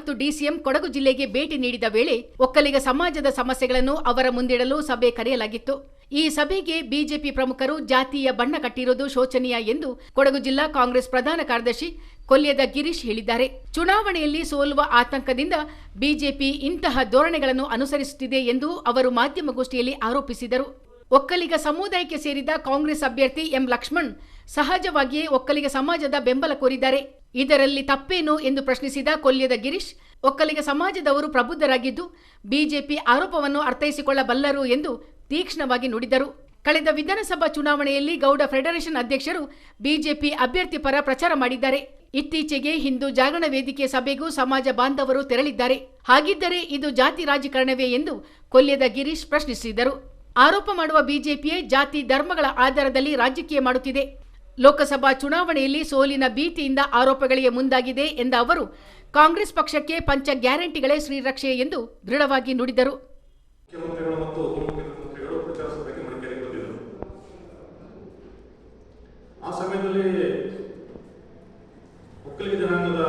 ಮತ್ತು ಡಿಸಿಎಂ ಕೊಡಗು ಜಿಲ್ಲೆಗೆ ಭೇಟಿ ನೀಡಿದ ವೇಳೆ ಒಕ್ಕಲಿಗ ಸಮಾಜದ ಸಮಸ್ಯೆಗಳನ್ನು ಅವರ ಮುಂದಿಡಲು ಸಭೆ ಕರೆಯಲಾಗಿತ್ತು. ಈ ಸಭೆಗೆ ಬಿಜೆಪಿ ಪ್ರಮುಖರು ಜಾತಿಯ ಬಣ್ಣ ಕಟ್ಟಿರುವುದು ಶೋಚನೀಯ ಎಂದು ಕೊಡಗು ಜಿಲ್ಲಾ ಕಾಂಗ್ರೆಸ್ ಪ್ರಧಾನ ಕಾರ್ಯದರ್ಶಿ ಕೊಲ್ಯದ ಗಿರೀಶ್ ಹೇಳಿದ್ದಾರೆ. ಚುನಾವಣೆಯಲ್ಲಿ ಸೋಲುವ ಆತಂಕದಿಂದ ಬಿಜೆಪಿ ಇಂತಹ ಧೋರಣೆಗಳನ್ನು ಅನುಸರಿಸುತ್ತಿದೆ ಎಂದು ಅವರು ಮಾಧ್ಯಮಗೋಷ್ಠಿಯಲ್ಲಿ ಆರೋಪಿಸಿದರು. ಒಕ್ಕಲಿಗ ಸಮುದಾಯಕ್ಕೆ ಸೇರಿದ ಕಾಂಗ್ರೆಸ್ ಅಭ್ಯರ್ಥಿ ಎಂ ಲಕ್ಷ್ಮಣ್ ಸಹಜವಾಗಿಯೇ ಒಕ್ಕಲಿಗ ಸಮಾಜದ ಬೆಂಬಲ ಕೋರಿದ್ದಾರೆ. ಇದರಲ್ಲಿ ತಪ್ಪೇನು ಎಂದು ಪ್ರಶ್ನಿಸಿದ ಕೊಲ್ಯದ ಗಿರೀಶ್, ಒಕ್ಕಲಿಗ ಸಮಾಜದವರು ಪ್ರಬುದ್ಧರಾಗಿದ್ದು ಬಿಜೆಪಿ ಆರೋಪವನ್ನು ಅರ್ಥೈಸಿಕೊಳ್ಳಬಲ್ಲರು ಎಂದು ತೀಕ್ಷ್ಣವಾಗಿ ನುಡಿದರು. ಕಳೆದ ವಿಧಾನಸಭಾ ಚುನಾವಣೆಯಲ್ಲಿ ಗೌಡ ಫೆಡರೇಷನ್ ಅಧ್ಯಕ್ಷರು ಬಿಜೆಪಿ ಅಭ್ಯರ್ಥಿ ಪರ ಪ್ರಚಾರ ಮಾಡಿದ್ದಾರೆ. ಇತ್ತೀಚೆಗೆ ಹಿಂದೂ ಜಾಗರಣ ವೇದಿಕೆ ಸಭೆಗೂ ಸಮಾಜ ಬಾಂಧವರು ತೆರಳಿದ್ದಾರೆ. ಹಾಗಿದ್ದರೆ ಇದು ಜಾತಿ ರಾಜಕಾರಣವೇ ಎಂದು ಕೊಲ್ಯದ ಗಿರೀಶ್ ಪ್ರಶ್ನಿಸಿದರು. ಆರೋಪ ಮಾಡುವ ಬಿಜೆಪಿಯೇ ಜಾತಿ ಧರ್ಮಗಳ ಆಧಾರದಲ್ಲಿ ರಾಜಕೀಯ ಮಾಡುತ್ತಿದೆ. ಲೋಕಸಭಾ ಚುನಾವಣೆಯಲ್ಲಿ ಸೋಲಿನ ಭೀತಿಯಿಂದ ಆರೋಪಗಳಿಗೆ ಮುಂದಾಗಿದೆ ಎಂದ ಅವರು, ಕಾಂಗ್ರೆಸ್ ಪಕ್ಷಕ್ಕೆ ಪಂಚ ಗ್ಯಾರಂಟಿಗಳೇ ಶ್ರೀರಕ್ಷೆ ಎಂದು ದೃಢವಾಗಿ ನುಡಿದರು. ಆ ಸಮಯದಲ್ಲಿ ಒಕ್ಕಲಿಗ ಜನಾಂಗದ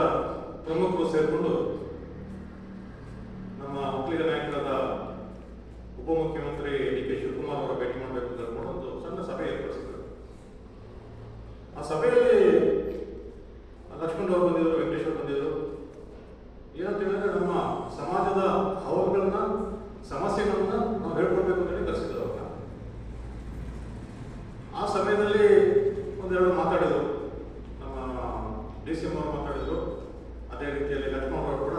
ಪ್ರಮುಖರು ಸೇರಿಕೊಂಡು ನಮ್ಮ ಒಕ್ಕಲಿಗ ನಾಯಕರಾದ ಉಪಮುಖ್ಯಮಂತ್ರಿ ಡಿ ಕೆ ಶಿವಕುಮಾರ್ ಅವರ ಭೇಟಿ ಮಾಡಬೇಕು ಅಂತ ಹೇಳ್ಕೊಂಡು ಒಂದು ಸಣ್ಣ ಸಭೆ ಏರ್ಪಡಿಸಿದ್ರು ಆ ಸಭೆಯಲ್ಲಿ ಲಕ್ಷ್ಮಣ್ ಅವರು ಬಂದಿದ್ದರು ವೆಂಕಟೇಶ್ ಅವರು ಬಂದಿದ್ದರು ಏನಂತ ಹೇಳಿದ್ರೆ ನಮ್ಮ ಸಮಾಜದ ಅಹವಾಲುಗಳನ್ನ ಸಮಸ್ಯೆಗಳನ್ನ ನಾವು ಹೇಳ್ಕೊಡ್ಬೇಕು ಅಂತ ಹೇಳಿ ಕರೆಸಿದ್ರು ಅವ್ರನ್ನ ಆ ಸಮಯದಲ್ಲಿ ಒಂದೆರಡು ಮಾತಾಡಿದರು. ನಮ್ಮ ಡಿ ಸಿ ಅವರು ಮಾತಾಡಿದರು. ಅದೇ ರೀತಿಯಲ್ಲಿ ಲಕ್ಷ್ಮಣ್ ಅವರು ಕೂಡ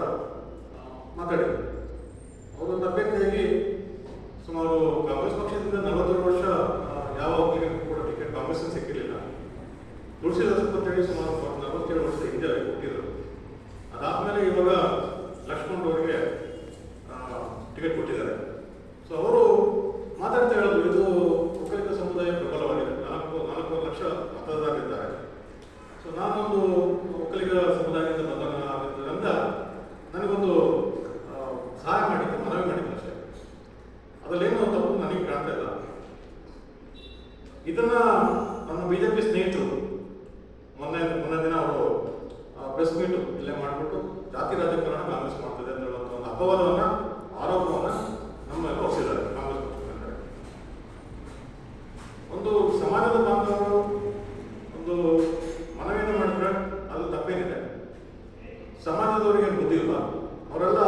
ಮಾತಾಡಿದರು. ಅವರೊಂದು ಅಭ್ಯರ್ಥಿಯಾಗಿ ಸುಮಾರು ಕಾಂಗ್ರೆಸ್ ಪಕ್ಷದಿಂದ ನಲವತ್ತೆರಡು ವರ್ಷ ಯಾವ ಒಕ್ಕಲಿಗರಿಗೂ ಕೂಡ ಟಿಕೆಟ್ ಕಾಂಗ್ರೆಸ್ ಸಿಕ್ಕಿರಲಿಲ್ಲ. ತುಳಸಿದಾಸ್ ಅಂತೇಳಿ ಸುಮಾರು ನಲವತ್ತೇಳು ವರ್ಷ ಹಿಂದೆ ಕೊಟ್ಟಿದ್ದರು ಅದಾದಮೇಲೆ ಇವಾಗ ನಮ್ಮ ಪಿ ಸ್ನೇಹಿತರು, ಮೊನ್ನೆ ಮೊನ್ನೆ ದಿನ ಅವರು ಪ್ರೆಸ್ ಮೀಟು ಇಲ್ಲೇ ಮಾಡಿಬಿಟ್ಟು ಜಾತಿ ರಾಜಕಾರಣ ಕಾಂಗ್ರೆಸ್ ಮಾಡ್ತದೆ ಅಂತ ಹೇಳುವಂಥ ಒಂದು ಅಪವಾದವನ್ನ, ಆರೋಪವನ್ನ ನಮ್ಮ ಹೊರಿಸಿದ್ದಾರೆ ಕಾಂಗ್ರೆಸ್ ಒಂದು ಸಮಾಜದ ಬಾಂಧವರು ಒಂದು ಮನವಿಯನ್ನು ಮಾಡಿದ್ರೆ ಅದು ತಪ್ಪೇನಿದೆ. ಸಮಾಜದವರಿಗೆ ಗೊತ್ತಿಲ್ಲ ಇಲ್ಲ. ಅವರೆಲ್ಲ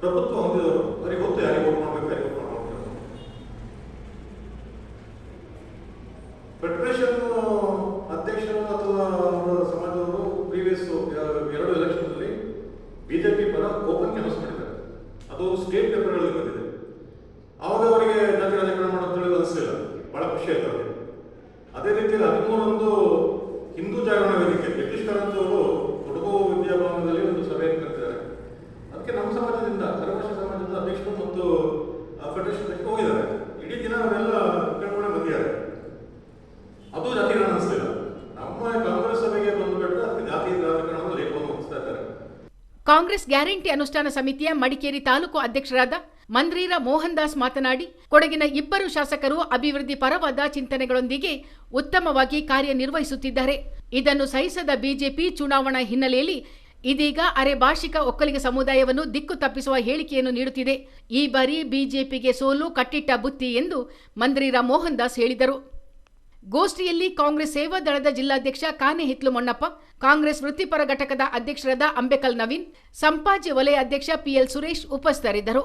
ಪ್ರಭುತ್ವ ಹೊಂದಿದವರು. ಅದು ಸ್ಟೇಟ್ ಪೇಪರ್ಗಳಲ್ಲಿ ಬಂದಿದೆ ಆವಾಗ ಅವರಿಗೆ ಜಾತಿ ರಾಜಕಾರಣ ಮಾಡೋದು ತಿಳಿದು ಅನಿಸಲಿಲ್ಲ ಬಹಳ ಖುಷಿ ಆಯ್ತು ಅದೇ ರೀತಿಯಲ್ಲಿ ಹದಿಮೂರೊಂದು ಹಿಂದೂ ಜಾಗರಣ ವೇದಿಕೆ ಜಗದೀಶ್ ಕಾರಂತ್ ಅವರು ಕೊಡಗು ವಿದ್ಯಾಭವನದಲ್ಲಿ ಒಂದು ಸಭೆಯನ್ನು ಕರೆದಿದ್ದಾರೆ ಅದಕ್ಕೆ ನಮ್ಮ ಸಮಾಜದಿಂದ ಸರ್ವಶ ಸಮಾಜದ ಅಧ್ಯಕ್ಷರು ಮತ್ತು ಫೆಡರೇಷನ್ ಅಧ್ಯಕ್ಷರು ಹೋಗಿದ್ದಾರೆ ಇಡೀ ದಿನ ಅವರೆಲ್ಲ ಕೇಳ್ಕೊಂಡೆ ಬಂದಿದ್ದಾರೆ ಅದು ಜಾತಿಗಳ ಅನಿಸ್ತಿಲ್ಲ ನಮ್ಮ ಕಾಂಗ್ರೆಸ್ ಸಭೆಗೆ ಬಂದುಬಿಟ್ರೆ ಅದಕ್ಕೆ ಜಾತಿ ರಾಜಕಾರಣದ ಲೇಪವನ್ನು ಹೊತ್ತಿಸ್ತಾ ಇದ್ದಾರೆ ಕಾಂಗ್ರೆಸ್ ಗ್ಯಾರಂಟಿ ಅನುಷ್ಠಾನ ಸಮಿತಿಯ ಮಡಿಕೇರಿ ತಾಲೂಕು ಅಧ್ಯಕ್ಷರಾದ ಮಂದ್ರೀರ ಮೋಹನ್ ದಾಸ್ ಮಾತನಾಡಿ, ಕೊಡಗಿನ ಇಬ್ಬರು ಶಾಸಕರು ಅಭಿವೃದ್ಧಿ ಪರವಾದ ಚಿಂತನೆಗಳೊಂದಿಗೆ ಉತ್ತಮವಾಗಿ ಕಾರ್ಯನಿರ್ವಹಿಸುತ್ತಿದ್ದಾರೆ. ಇದನ್ನು ಸಹಿಸದ ಬಿಜೆಪಿ ಚುನಾವಣಾ ಹಿನ್ನೆಲೆಯಲ್ಲಿ ಇದೀಗ ಅರೆ ಭಾಷಿಕ ಒಕ್ಕಲಿಗ ಸಮುದಾಯವನ್ನು ದಿಕ್ಕು ತಪ್ಪಿಸುವ ಹೇಳಿಕೆಯನ್ನು ನೀಡುತ್ತಿದೆ. ಈ ಬಾರಿ ಬಿಜೆಪಿಗೆ ಸೋಲು ಕಟ್ಟಿಟ್ಟ ಬುತ್ತಿ ಎಂದು ಮಂದ್ರೀರ ಮೋಹನ್ ದಾಸ್ ಹೇಳಿದರು. ಗೋಷ್ಠಿಯಲ್ಲಿ ಕಾಂಗ್ರೆಸ್ ಸೇವಾ ದಳದ ಜಿಲ್ಲಾಧ್ಯಕ್ಷ ಕಾನೆ ಹಿತ್ಲು ಮೊಣ್ಣಪ್ಪ, ಕಾಂಗ್ರೆಸ್ ವೃತ್ತಿಪರ ಘಟಕದ ಅಧ್ಯಕ್ಷರಾದ ಅಂಬೇಕಲ್ ನವೀನ್, ಸಂಪಾಜಿ ವಲಯ ಅಧ್ಯಕ್ಷ ಪಿಎಲ್ ಸುರೇಶ್ ಉಪಸ್ಥಿತರಿದ್ದರು.